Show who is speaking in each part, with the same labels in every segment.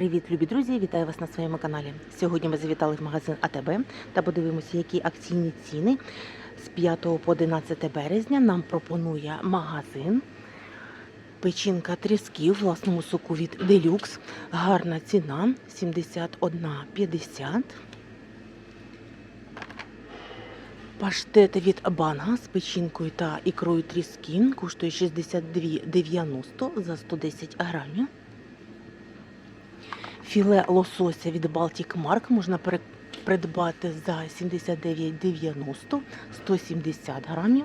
Speaker 1: Привіт, любі друзі! Вітаю вас на своєму каналі. Сьогодні ми завітали в магазин АТБ та подивимося, які акційні ціни з 5 по 11 березня нам пропонує магазин. Печінка тріски у власному соку від Делюкс. Гарна ціна 71,50. Паштет від банга з печінкою та ікрою тріски коштує 62,90 за 110 грамів. Філе лосося від Baltic Mark можна придбати за 79,90 170 грамів.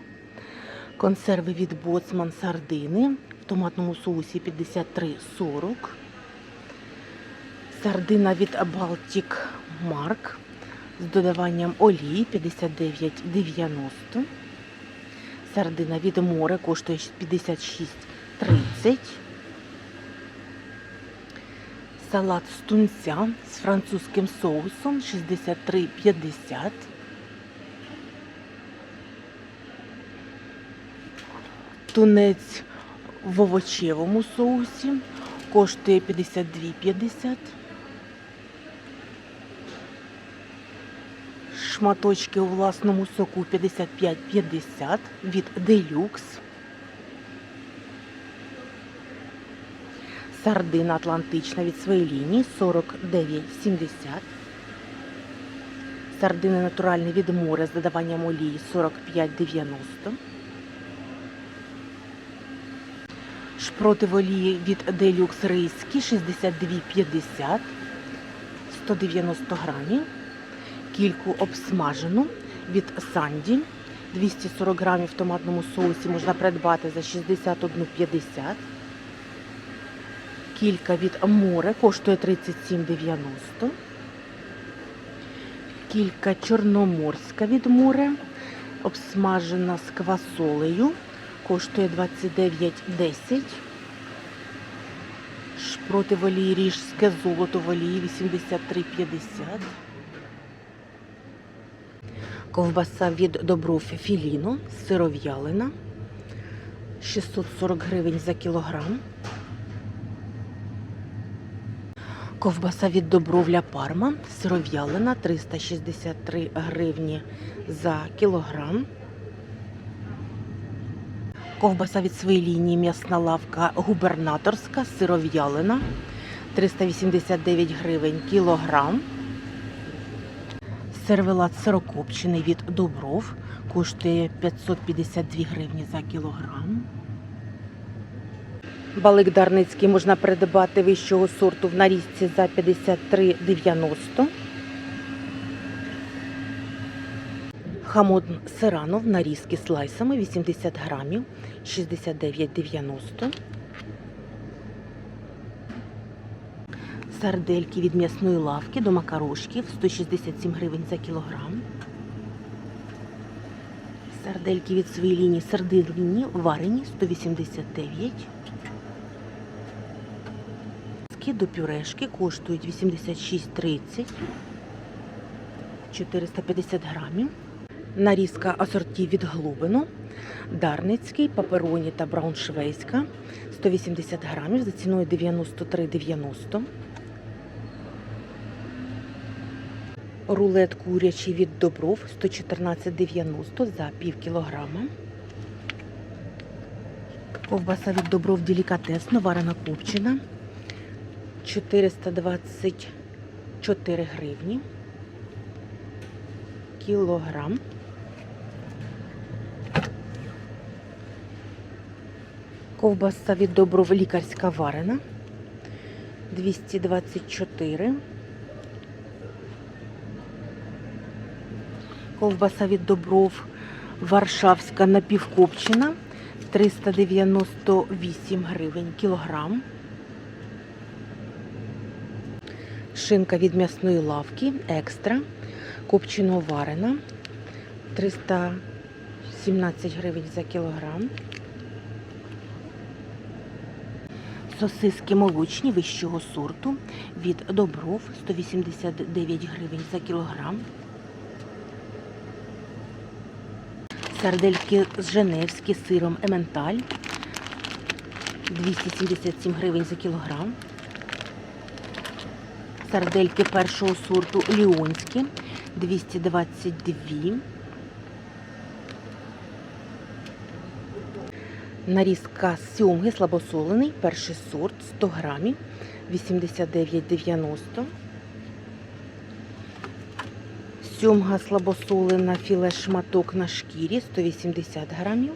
Speaker 1: Консерви від Боцман сардини в томатному соусі 53,40. Сардина від Baltic Mark з додаванням олії 59,90. Сардина від море коштує 56,30. Салат з тунця з французьким соусом 63,50. Тунець в овочевому соусі коштує 52,50. Шматочки у власному соку 55,50 від Делюкс. Сардина Атлантична від своєї лінії 49,70. Сардини натуральні від моря з додаванням олії 45,90. Шпроти в олії від Deluxe Ризькі 62,50. 190 грамів. Кільку обсмажену від Санді. 240 грамів в томатному соусі можна придбати за 61,50. Кілька від море коштує 37,90. Кілька чорноморська від море, обсмажена з квасолею, коштує 29,10. Шпроти в ріжське золото в олії 83,50. Ковбаса від Добров Філіно, сиров'ялина, 640 гривень за кілограм. Ковбаса від Добровля Парма, сиров'ялина 363 гривні за кілограм. Ковбаса від своєї лінії м'ясна лавка губернаторська, сиров'ялина 389 гривень кілограм. Сервелат сирокопчений від Добров коштує 552 гривні за кілограм. Балик Дарницький можна придбати вищого сорту в нарізці за 53,90. Хамон Сирано в нарізки слайсами 80 грамів 69,90. Сардельки від м'ясної лавки до макарошків 167 гривень за кілограм. Сардельки від своєї лінії сардельні варені 189 Ски до пюрешки коштують 86,30 450 грамів. Нарізка асорті від глубину. Дарницький, папероні та брауншвейська 180 грамів за ціною 93,90. Рулет курячий від Добров 114,90 за пів кілограма. Ковбаса від Добров делікатесно, варена копчена 424 гривні. Кілограм. Ковбаса від Добров лікарська варена 224. Ковбаса від Добров Варшавська напівкопчена 398 гривень кілограм. Шинка від м'ясної лавки екстра. Копчено варена 317 гривень за кілограм. Сосиски молочні вищого сорту від Добров 189 гривень за кілограм. Сардельки з Женевські з сиром Ементаль 277 гривень за кілограм. Сардельки першого сорту Ліонські 222. Нарізка сьомги слабосолений, перший сорт 100 грамів 89,90. Сьомга слабосолена філе шматок на шкірі 180 грамів,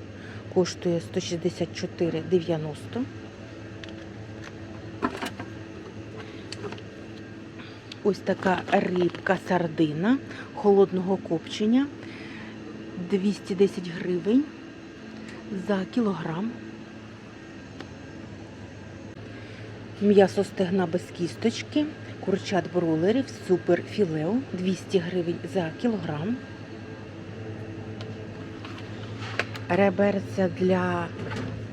Speaker 1: коштує 164,90. Ось така рибка сардина холодного копчення 210 гривень за кілограм. М'ясо стегна без кісточки, курчат бройлерів, супер філео 200 гривень за кілограм. Реберця для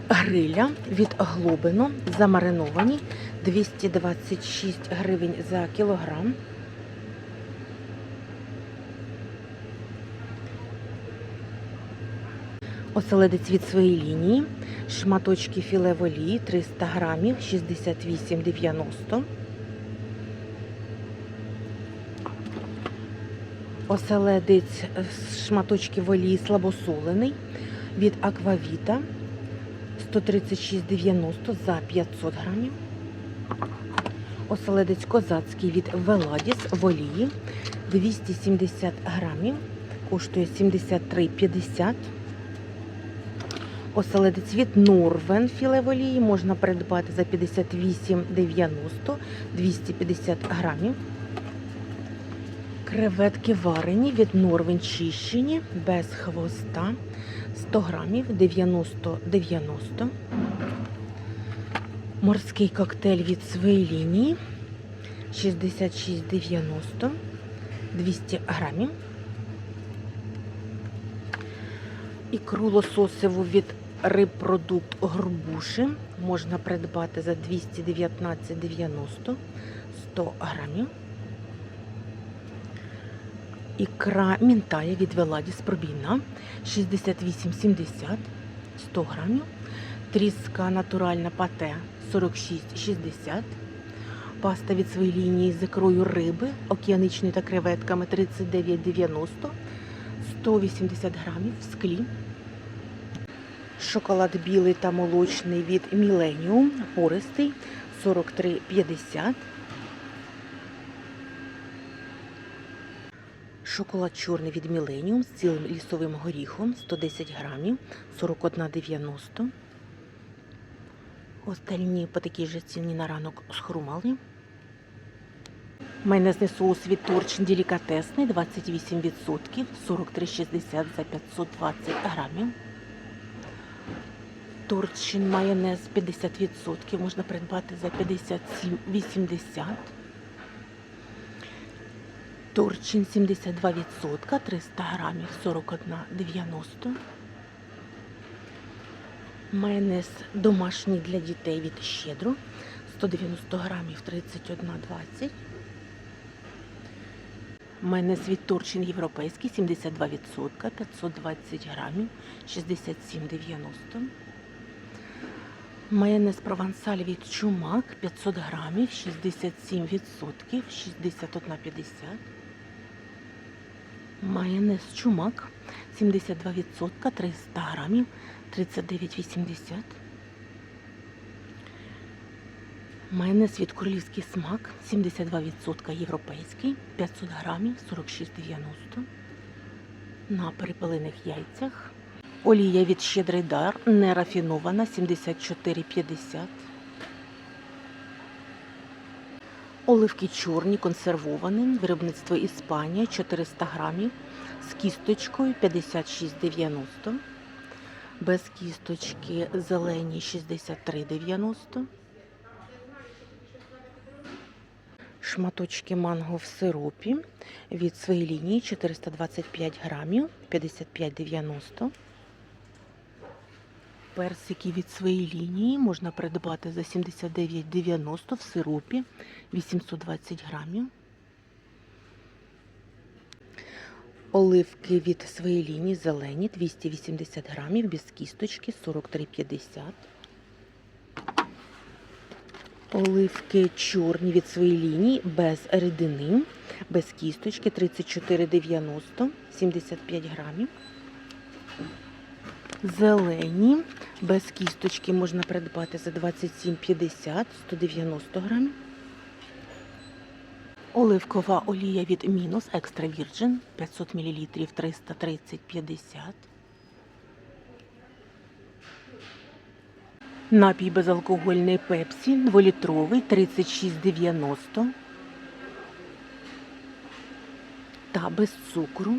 Speaker 1: гриля від глобино замариновані 226 гривень за кілограм. Оселедець від своєї лінії. Шматочки філе в олії 300 грамів 68,90. Оселедець шматочки в олії слабосолений від Аквавіта 136,90 за 500 грамів. Оселедець козацький від Веладіс в олії 270 грамів, коштує 73,50. Оселедець від Норвен філе в олії можна придбати за 58,90 250 грамів. Креветки варені від Норвен чищені без хвоста 100 грамів 90,90. Морський коктейль від своєї лінії 66,90 200 грамів. Ікру лососеву від рибпродукт Горбуші можна придбати за 219,90 100 грамів. Ікра мінтая від Веладіс пробійна 68,70 100 грамів. Тріска натуральна пате 46,60. Паста від своєї лінії з ікрою риби, океаничної та креветками 39,90 180 грамів в склі. Шоколад білий та молочний від Millennium, пористий 43,50. Шоколад чорний від Millennium з цілим лісовим горіхом 110 грамів 41,90. Остальні по такій же ціні на ранок схрумали. Майонезний соус від Торчин делікатесний 28%, 43,60 за 520 грамів. Торчин майонез 50% можна придбати за 57,80. Торчин 72%, 300 грамів 41,90. Майонез домашній для дітей від Щедро 190 грамів 31,20. Майонез від Торчин європейський 72%, 520 грамів 67,90. Майонез провансаль від Чумак 500 грамів 67%, 61,50. Майонез Чумак 72%, 300 грамів 39,80. Майонез від королівський смак 72% європейський, 500 грамів 46,90. На перепелених яйцях. Олія від щедрий дар нерафінована 74,50. Оливки чорні консервовані. Виробництво Іспанія 400 грамів з кісточкою 56,90. Без кісточки зелені 63,90. Шматочки манго в сиропі від своєї лінії 425 грамів 55,90. Персики від своєї лінії можна придбати за 79,90 в сиропі 820 грамів. Оливки від своєї лінії зелені 280 грамів без кісточки 43,50. Оливки чорні від своєї лінії, без рідини, без кісточки 34,90, 75 грамів. Зелені, без кісточки можна придбати за 27,50, 190 грамів. Оливкова олія від мінус екстра вірджин 500 мл 330,50. Напій безалкогольний пепсі 2-літровий 36,90 та без цукру.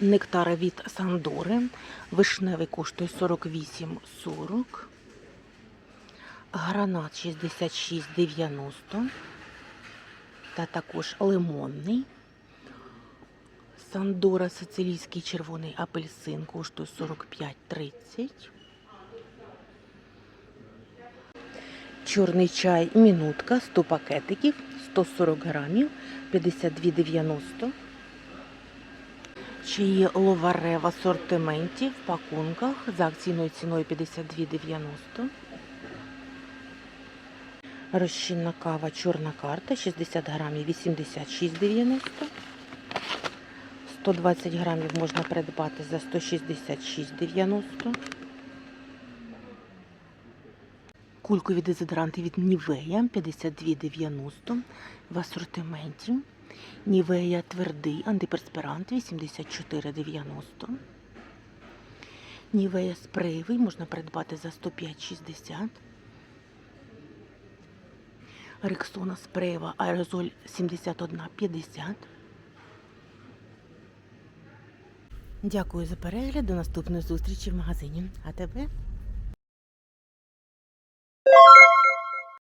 Speaker 1: Нектари від Сандори. Вишневий коштує 48,40. Гранат 66,90. Та також лимонний. Сандора сицилійський червоний апельсин коштує 45,30. Чорний чай мінутка 100 пакетиків 140 грамів 52,90. Ще є ловаре в асортименті в пакунках за акційною ціною 52,90. Розчинна кава чорна карта 60 грамів 86,90. 120 грамів можна придбати за 166,90. Кулькові дезодоранти від Нівея 52,90 в асортименті. Нівея твердий антиперспірант 84,90. Нівея спреєвий можна придбати за 105,60. Рексона спреєва аерозоль 71,50. Дякую за перегляд. До наступної зустрічі в магазині. А тебе?